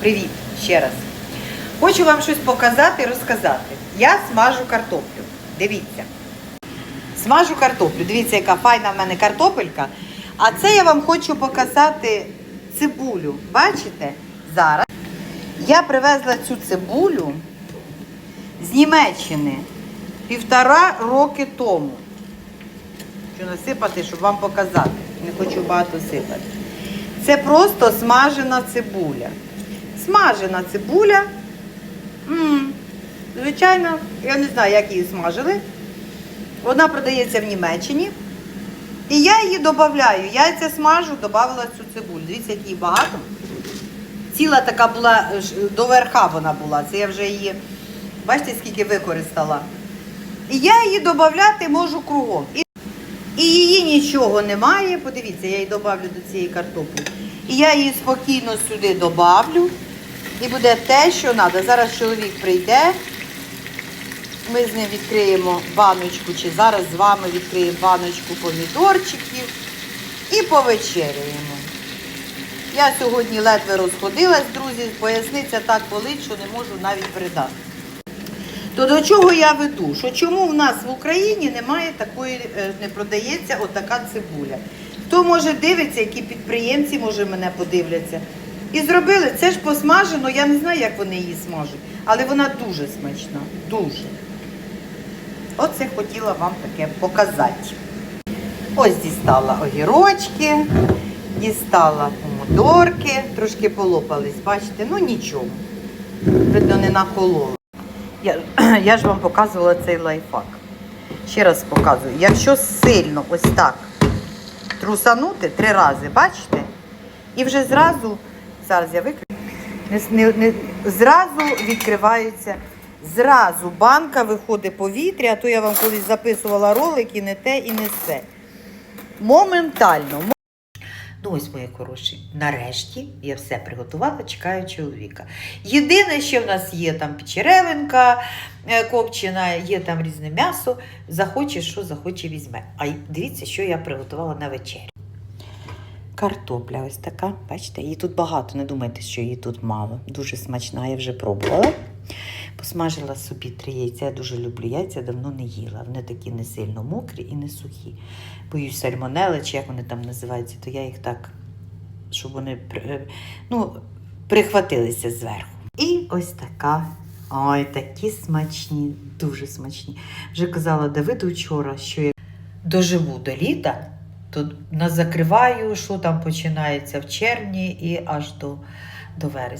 Привіт ще раз. Хочу вам щось показати і розказати. Я смажу картоплю. Дивіться. Смажу картоплю. Дивіться, яка файна в мене картопелька. А це я вам хочу показати цибулю. Бачите? Зараз. Я привезла цю цибулю з Німеччини півтора роки тому. Хочу насипати, щоб вам показати. Не хочу багато сипати. Це просто смажена цибуля. Смажена цибуля. м Звичайно, я не знаю, як її смажили. Вона продається в Німеччині. І я її додаю. Яйця смажу, додавала цю цибулю. Дивіться, як її багато. Ціла така була, е, до верха вона була. Це я вже її, бачите, скільки використала. І я її додати можу кругом. І її нічого немає. Подивіться, я її додавлю до цієї картоплі. І я її спокійно сюди додавлю. І буде те, що треба. Зараз чоловік прийде. Ми з ним відкриємо баночку, чи зараз з вами відкриємо баночку помідорчиків і повечеряємо. Я сьогодні ледве розходилась, друзі, поясниця так болить, що не можу навіть передати. То до чого я веду? Що чому в нас в Україні немає такої, е, не продається отака цибуля? Хто може дивиться, які підприємці, може, мене подивляться. І зробили, це ж посмажено, я не знаю, як вони її смажуть, але вона дуже смачна. Дуже. Оце хотіла вам таке показати. Ось дістала огірочки, дістала помидорки, трошки полопались, бачите, ну нічого. Видно, не наколола. Я, я ж вам показувала цей лайфхак. Ще раз показую. Якщо сильно ось так трусанути три рази, бачите? І вже зразу, зараз я зразу відкриваються, зразу банка виходить повітря, а то я вам колись записувала ролик і не те, і не все. Моментально. Ну, ось, мої хороші, нарешті я все приготувала, чекаю чоловіка. Єдине, що в нас є там печеревинка е, копчена, є там різне м'ясо. Захоче, що захоче, візьме. А дивіться, що я приготувала на вечерю. Картопля ось така, бачите, її тут багато, не думайте, що її тут мало. Дуже смачна, я вже пробувала. Посмажила собі три яйця. Я дуже люблю яйця, давно не їла. Вони такі не сильно мокрі і не сухі. Боюсь сальмонели, чи як вони там називаються, то я їх так, щоб вони ну, прихватилися зверху. І ось така. Ой, такі смачні, дуже смачні. Вже казала Давиду вчора, що я доживу до літа, то закриваю, що там починається в червні і аж до, до вересня.